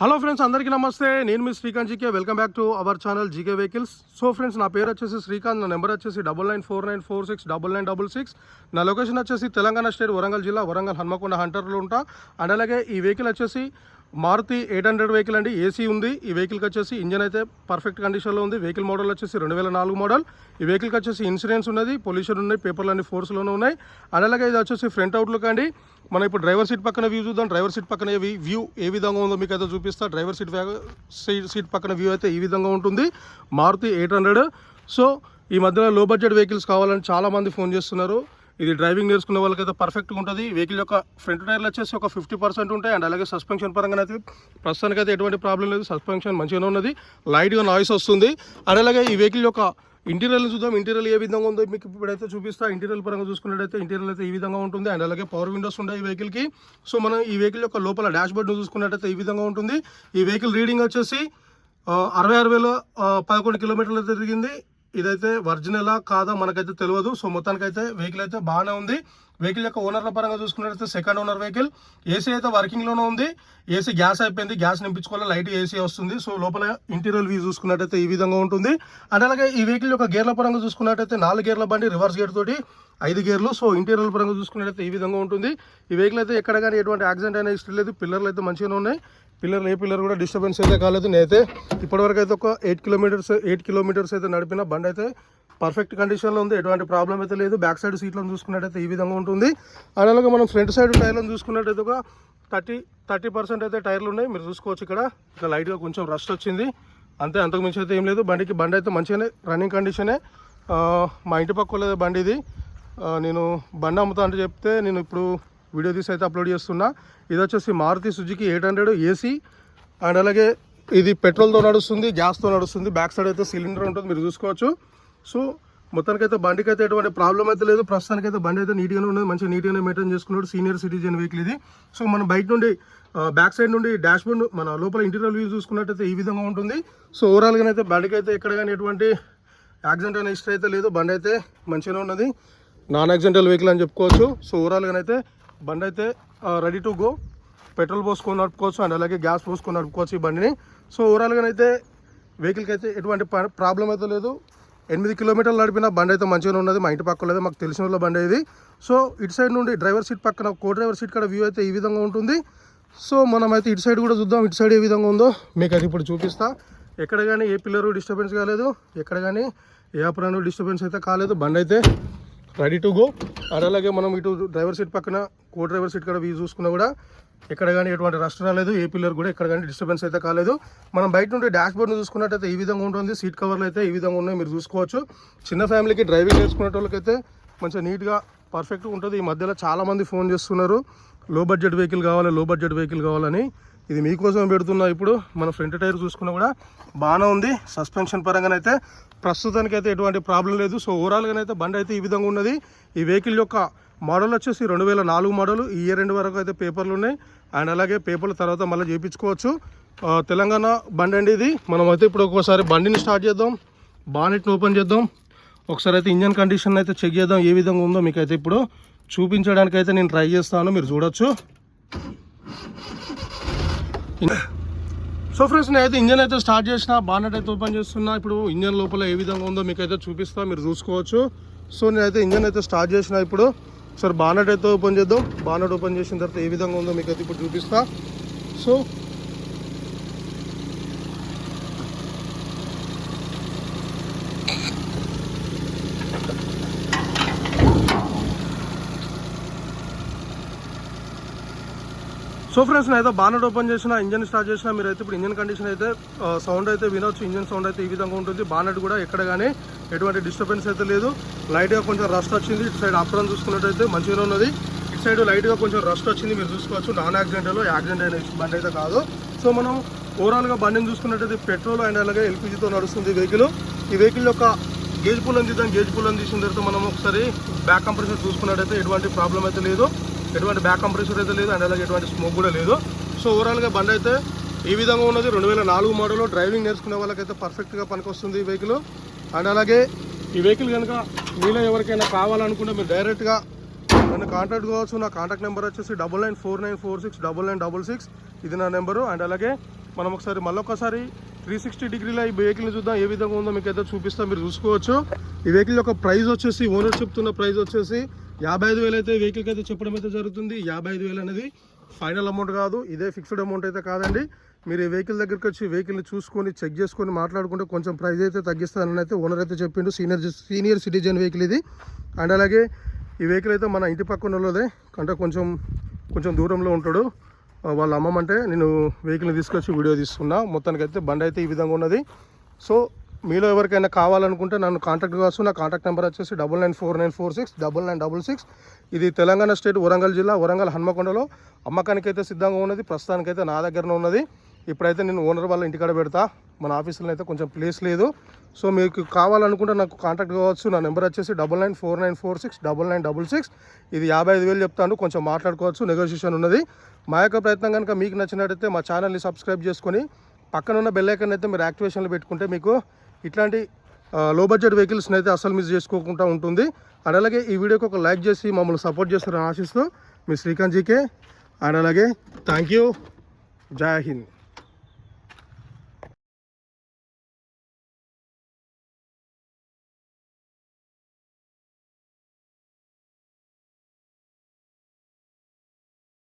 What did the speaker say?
Hello friends అందరికీ నమస్తే. నేను మీ Srikanth GK. Welcome back to our channel GK vehicles so friends నా పేరు వచ్చేసి శ్రీకాంత్. నా నెంబర్ వచ్చేసి double nine four nine four six double nine double six నా లొకేషన్ వచ్చేసి తెలంగాణ స్టేట్ వరంగల్ జిల్లా వరంగల్ హన్మకొండ హంటర్లో ఉంటా. అండ్ అలాగే ఈ వెహికల్ వచ్చేసి మారుతి ఎయిట్ హండ్రెడ్ వెహికల్ అండి. ఏసీ ఉంది. ఈ వెహికల్కి వచ్చేసి ఇంజన్ అయితే పర్ఫెక్ట్ కండిషన్లో ఉంది. వెహికల్ మోడల్ వచ్చేసి రెండు వేల నాలుగు మోడల్ ఈ వెహికల్కి వచ్చేసి ఇన్సూరెన్స్ ఉన్నది పొల్యూషన్ ఉన్నాయి పేపర్లు అన్ని ఫోర్స్లోనే ఉన్నాయి. అలాగే ఇది వచ్చేసి ఫ్రంట్ అవుట్లుక్ అండి. మనం ఇప్పుడు డ్రైవర్ సీట్ పక్కన వ్యూ చూద్దాం. డ్రైవర్ సీట్ పక్కన వ్యూ ఏ విధంగా ఉందో మీకు అయితే చూపిస్తా. డ్రైవర్ సీట్ సీట్ సీట్ పక్కన వ్యూ అయితే ఈ విధంగా ఉంటుంది. Maruti eight hundred. సో ఈ మధ్యలో లో బడ్జెట్ వెహికల్స్ కావాలని చాలా మంది ఫోన్ చేస్తున్నారు. ఇది డ్రైవింగ్ నేర్చుకునే వాళ్ళకైతే పర్ఫెక్ట్గా ఉంటుంది. వెహికల్ యొక్క ఫ్రంట్ టైర్లు వచ్చేసి ఒక ఫిఫ్టీ పర్సెంట్ ఉంటాయి. అండ్ అలాగే సస్పెన్షన్ పరంగా అయితే ప్రస్తుతానికి అయితే ఎటువంటి ప్రాబ్లం లేదు. సస్పెన్షన్ మంచిగానే ఉన్నది. లైట్గా నాయిస్ వస్తుంది. అండ్ అలాగే ఈ వెహికల్ యొక్క ఇంటీరియర్ చూద్దాం. ఇంటీరియర్ ఏ విధంగా ఉందో మీకు ఇప్పుడైతే చూపిస్తా. ఇంటీరియర్ పరంగా చూసుకున్నట్టయితే ఇంటీరియర్ అయితే ఈ విధంగా ఉంటుంది. అండ్ అలాగే పవర్ విండోస్ ఉంటాయి ఈ వెహికల్కి సో మనం ఈ వెహికల్ యొక్క లోపల డాష్ బోర్డ్ను చూసుకున్నట్టయితే ఈ విధంగా ఉంటుంది. ఈ వెహికల్ రీడింగ్ వచ్చేసి అరవై ఆరు వేల పదకొండు కిలోమీటర్లు అయితే తిరిగింది. ఇదైతే ఒరిజినలా కాదా మనకైతే తెలియదు సో మొత్తానికైతే వెహికల్ అయితే బాగానే ఉంది. వెహికల్ యొక్క ఓనర్ల పరంగా చూసుకున్నట్లయితే సెకండ్ ఓనర్ వెహికల్. ఏసీ అయితే వర్కింగ్లోనే ఉంది. ఏసీ గ్యాస్ అయిపోయింది. గ్యాస్ నింపించుకోవాలి. లైట్ ఏసీ వస్తుంది. సో లోపల ఇంటీరియర్ వ్యూ చూసుకున్నట్టయితే ఈ విధంగా ఉంటుంది. అండ్ అలాగే ఈ వెహికల్ యొక్క గేర్ల పరంగా చూసుకున్నట్టయితే నాలుగు గేర్ల బండి రివర్స్ గేర్ తోటి ఐదు గేర్లు. సో ఇంటీరియర్ పరంగా చూసుకున్నట్టయితే ఈ విధంగా ఉంటుంది. ఈ వెహికల్ అయితే ఎక్కడ కానీ ఎటువంటి యాక్సిడెంట్ అయినా హిస్టరీ లేదు. పిల్లర్లు అయితే మంచిగానే ఉన్నాయి. పిల్లర్లు ఏ పిల్లర్ కూడా డిస్టర్బెన్స్ అయితే కాలేదు. నేనైతే ఇప్పటివరకు అయితే ఒక ఎయిట్ కిలోమీటర్స్ ఎయిట్ కిలోమీటర్స్ అయితే నడిపిన బండి అయితే పర్ఫెక్ట్ కండిషన్లో ఉంది ఎటువంటి ప్రాబ్లం అయితే లేదు. బ్యాక్ సైడ్ సీట్లను చూసుకున్నట్టయితే ఈ విధంగా ఉంటుంది. అండ్ అలాగే మనం ఫ్రంట్ సైడ్ టైర్లను చూసుకున్నట్టయితే ఒక థర్టీ థర్టీ పర్సెంట్ అయితే టైర్లు ఉన్నాయి. మీరు చూసుకోవచ్చు ఇక్కడ. ఇక్కడ లైట్గా కొంచెం రస్ట్ వచ్చింది. అంతే అంతకు మించి అయితే ఏం లేదు. బండికి బండి అయితే మంచిగానే రన్నింగ్ కండిషనే. మా ఇంటి పక్క వాళ్ళది బండి ఇది. నేను బండి అమ్ముతా అంటే చెప్తే నేను ఇప్పుడు వీడియో తీసి అయితే అప్లోడ్ చేస్తున్నా. ఇది వచ్చేసి Maruti Suzuki eight hundred AC and అలాగే ఇది పెట్రోల్తో నడుస్తుంది గ్యాస్తో నడుస్తుంది. బ్యాక్ సైడ్ అయితే సిలిండర్ ఉంటుంది. మీరు చూసుకోవచ్చు. సో మొత్తానికైతే బండికి అయితే ఎటువంటి ప్రాబ్లం అయితే లేదు. ప్రస్తుతానికైతే బండి అయితే నీట్గానే ఉన్నది. మంచిగా నీట్గానే మెయింటైన్ చేసుకున్నాడు. సీనియర్ సిటిజన్ వెహికల్ ఇది. సో మనం బయట నుండి బ్యాక్ సైడ్ నుండి డాష్ బోర్డ్ మన లోపల ఇంటీరియర్ వ్యూ చూసుకున్నట్టయితే ఈ విధంగా ఉంటుంది. సో ఓవరాల్గా అయితే బండికి అయితే ఎక్కడ కానీ ఎటువంటి యాక్సిడెంట్ అనే హిస్టరీ అయితే లేదు. బండి అయితే మంచిగానే ఉన్నది. నాన్ యాక్సిడెంటల్ వెహికల్ అని చెప్పుకోవచ్చు. సో ఓవరాల్గా అయితే బండి అయితే రెడీ టు గో పెట్రోల్ పోసుకొని నడుపుకోవచ్చు. అండ్ అలాగే గ్యాస్ పోసుకొని నడుపుకోవచ్చు ఈ బండిని. సో ఓవరాల్గా అయితే వెహికల్కి అయితే ఎటువంటి ప్రాబ్లం అయితే లేదు. ఎనిమిది కిలోమీటర్లు నడిపిన బండి అయితే మంచిగానే ఉన్నది. మా ఇంటి పక్కలేదు మాకు తెలిసిన వాళ్ళ బండి ఇది. సో ఇటు సైడ్ నుండి డ్రైవర్ సీట్ పక్కన కో డ్రైవర్ సీట్ కాడ వ్యూ అయితే ఈ విధంగా ఉంటుంది. సో మనం అయితే ఇటు సైడ్ కూడా చూద్దాం ఇటు సైడ్ ఏ విధంగా ఉందో. మీకు అది ఇప్పుడు చూపిస్తా. ఎక్కడ కానీ ఏ పిల్లరు డిస్టర్బెన్స్ కాలేదు. ఎక్కడ కానీ ఏ అప్రాను డిస్టర్బెన్స్ అయితే కాలేదు. బండి అయితే రెడీ టు గో. అండ్ అలాగే మనం ఇటు డ్రైవర్ సీట్ పక్కన కో డ్రైవర్ సీట్ కూడా వ్యూ చూసుకున్నా కూడా ఎక్కడ కానీ ఎటువంటి రస్ట్ రాలేదు ఏ పిల్లర్ కూడా ఎక్కడ కానీ డిస్టర్బెన్స్ అయితే కాలేదు. మనం బయట నుండి డాష్ బోర్డ్ని చూసుకున్నట్టయితే ఈ విధంగా ఉంటుంది. సీట్ కవర్లు అయితే ఈ విధంగా ఉన్నాయి మీరు చూసుకోవచ్చు. చిన్న ఫ్యామిలీకి డ్రైవింగ్ నేర్చుకునే వాళ్ళకైతే మంచిగా నీట్గా పర్ఫెక్ట్గా ఉంటుంది. ఈ మధ్యలో చాలామంది ఫోన్ చేస్తున్నారు. లో బడ్జెట్ వెహికల్ కావాలి లో బడ్జెట్ వెహికల్ కావాలని. ఇది మీకోసం పెడుతున్నా ఇప్పుడు. మన ఫ్రంట్ టైర్ చూసుకున్నా కూడా బాగానే ఉంది. సస్పెన్షన్ పరంగానైతే ప్రస్తుతానికి అయితే ఎటువంటి ప్రాబ్లం లేదు. సో ఓవరాల్గానైతే బండి అయితే ఈ విధంగా ఉన్నది. ఈ వెహికల్ యొక్క మోడల్ వచ్చేసి రెండు వేల నాలుగు మోడల్ ఈ ఇయర్ రెండు వరకు అయితే పేపర్లు ఉన్నాయి. అండ్ అలాగే పేపర్ల తర్వాత మళ్ళీ చేయించుకోవచ్చు తెలంగాణ బండి అండి ఇది. మనం అయితే ఇప్పుడు ఒక్కోసారి బండిని స్టార్ట్ చేద్దాం. బానెట్ని ఓపెన్ చేద్దాం. ఒకసారి అయితే ఇంజన్ కండిషన్ అయితే చెక్ చేద్దాం ఏ విధంగా ఉందో. మీకు అయితే ఇప్పుడు చూపించడానికి అయితే నేను ట్రై చేస్తాను. మీరు చూడొచ్చు. సో ఫ్రెండ్స్ నేనైతే ఇంజన్ అయితే స్టార్ట్ చేసిన బానెట్ అయితే ఓపెన్ చేస్తున్నా. ఇప్పుడు ఇంజన్ లోపల ఏ విధంగా ఉందో మీకు అయితే చూపిస్తా మీరు చూసుకోవచ్చు. సో నేనైతే ఇంజన్ అయితే స్టార్ట్ చేసిన ఇప్పుడు. సార్ బానెట్ అయితే ఓపెన్ చేద్దాం. బానెట్ ఓపెన్ చేసిన తర్వాత ఏ విధంగా ఉందో మీకు అయితే ఇప్పుడు చూపిస్తా. సో సో ఫ్రెండ్స్ నేను అయితే బానెట్ ఓపెన్ చేసిన ఇంజన్ స్టార్ట్ చేసిన మీరు అయితే ఇప్పుడు ఇంజన్ కండిషన్ అయితే సౌండ్ అయితే వినొచ్చు ఇంజన్ సౌండ్ అయితే ఈ విధంగా ఉంటుంది. బానెట్ కూడా ఎక్కడ కానీ ఎటువంటి డిస్టర్బెన్స్ అయితే లేదు. లైట్గా కొంచెం రస్ట్ వచ్చింది. ఇటు సైడ్ అప్రాన్ చూసుకున్నట్టయితే మంచిగా ఉన్నది. ఇటు సైడ్ లైట్గా కొంచెం రస్ట్ వచ్చింది మీరు చూసుకోవచ్చు. నాన్ యాక్సిడెంట్లో యాక్సిడెంట్ అయిన బండి అయితే కాదు. సో మనం ఓవరాల్గా బండిని చూసుకున్నట్టయితే పెట్రోల్ అండ్ అలాగే ఎల్పిజితో నడుస్తుంది వెహికల్ ఈ వెహికల్ యొక్క గేజ్ పుల్లని తీద్దాం గేజ్ పుల్లని తీసిన తర్వాత మనం ఒకసారి బ్యాక్ కంప్రెషన్ చూసుకున్నట్టయితే ఎటువంటి ప్రాబ్లం అయితే లేదు. ఎటువంటి బ్యాక్ కంప్రెసర్ అయితే లేదు అండ్ అలాగే ఎటువంటి స్మోక్ కూడా లేదు. సో ఓవరాల్గా బండి అయితే ఈ విధంగా ఉన్నది. రెండు వేల నాలుగు మోడల్ డ్రైవింగ్ నేర్చుకునే వాళ్ళకైతే పర్ఫెక్ట్గా పనికొస్తుంది ఈ వెహికల్ అండ్ అలాగే ఈ వెహికల్ కనుక మీలో ఎవరికైనా కావాలనుకుంటే మీరు డైరెక్ట్గా నన్ను కాంటాక్ట్ కావచ్చు. నా కాంటాక్ట్ నెంబర్ వచ్చేసి double nine four nine four six double nine double six ఇది నా నెంబరు అండ్ అలాగే మనం ఒకసారి మళ్ళొకసారి త్రీ సిక్స్టీ డిగ్రీలో ఈ వెహికల్ని చూద్దాం. ఏ విధంగా ఉందో మీకు అయితే చూపిస్తాం. మీరు చూసుకోవచ్చు. ఈ వెహికల్ యొక్క ప్రైస్ వచ్చేసి ఓనర్ చెప్తున్న ప్రైస్ వచ్చేసి యాభై ఐదు వేలు అయితే వెహికల్కి అయితే చెప్పడం అయితే జరుగుతుంది. యాభై ఐదు వేలు అనేది ఫైనల్ అమౌంట్ కాదు. ఇదే ఫిక్స్డ్ అమౌంట్ అయితే కాదండి. మీరు ఈ వెహికల్ దగ్గరికి వచ్చి వెహికల్ని చూసుకొని చెక్ చేసుకొని మాట్లాడుకుంటే కొంచెం ప్రైస్ అయితే తగ్గిస్తానని అయితే ఓనర్ అయితే చెప్పిండు. సీనియర్ సీనియర్ సిటిజన్ వెహికల్ ఇది. అండ్ అలాగే ఈ వెహికల్ అయితే మన ఇంటి పక్కన వాళ్ళదే అంటే కొంచెం కొంచెం దూరంలో ఉంటాడు. వాళ్ళ అమ్మమంటే నేను వెహికల్ని తీసుకొచ్చి వీడియో తీస్తున్నా. మొత్తానికి అయితే బండి అయితే ఈ విధంగా ఉన్నది. సో మీలో ఎవరికైనా కావాలనుకుంటే నన్ను కాంటాక్ట్ కావచ్చు. నా కాంటాక్ట్ నెంబర్ వచ్చేసి double nine four nine four six double nine double six ఇది తెలంగాణ స్టేట్ వరంగల్ జిల్లా వరంగల్ హన్మకొండలో. అమ్మకానికి అయితే సిద్ధంగా ఉన్నది ప్రస్తుతానికైతే నా దగ్గరనే ఉన్నది. ఇప్పుడైతే నేను ఓనర్ వాళ్ళ ఇంటికాడ పెడతా. మన ఆఫీసులో అయితే కొంచెం ప్లేస్ లేదు. సో మీకు కావాలనుకుంటే నాకు కాంటాక్ట్ కావచ్చు. నా నెంబర్ వచ్చేసి double nine four nine four six double nine double six ఇది యాభై ఐదు వేలు చెప్తాను కొంచెం మాట్లాడుకోవచ్చు. నెగోషియేషన్ ఉన్నది. మా యొక్క ప్రయత్నం కనుక మీకు నచ్చినట్టయితే మా ఛానల్ని సబ్స్క్రైబ్ చేసుకొని పక్కన ఉన్న బెల్లైకన్ అయితే మీరు యాక్టివేషన్లో పెట్టుకుంటే మీకు ఇట్లాంటి లో బడ్జెట్ వెహికల్స్ని అయితే అసలు మిస్ చేసుకోకుండా ఉంటుంది. అండ్ అలాగే ఈ వీడియోకి ఒక లైక్ చేసి మమ్మల్ని సపోర్ట్ చేస్తారని ఆశిస్తూ మీ శ్రీకాంత్ జీకే. అండ్ అలాగే థ్యాంక్ యూ జై హింద్.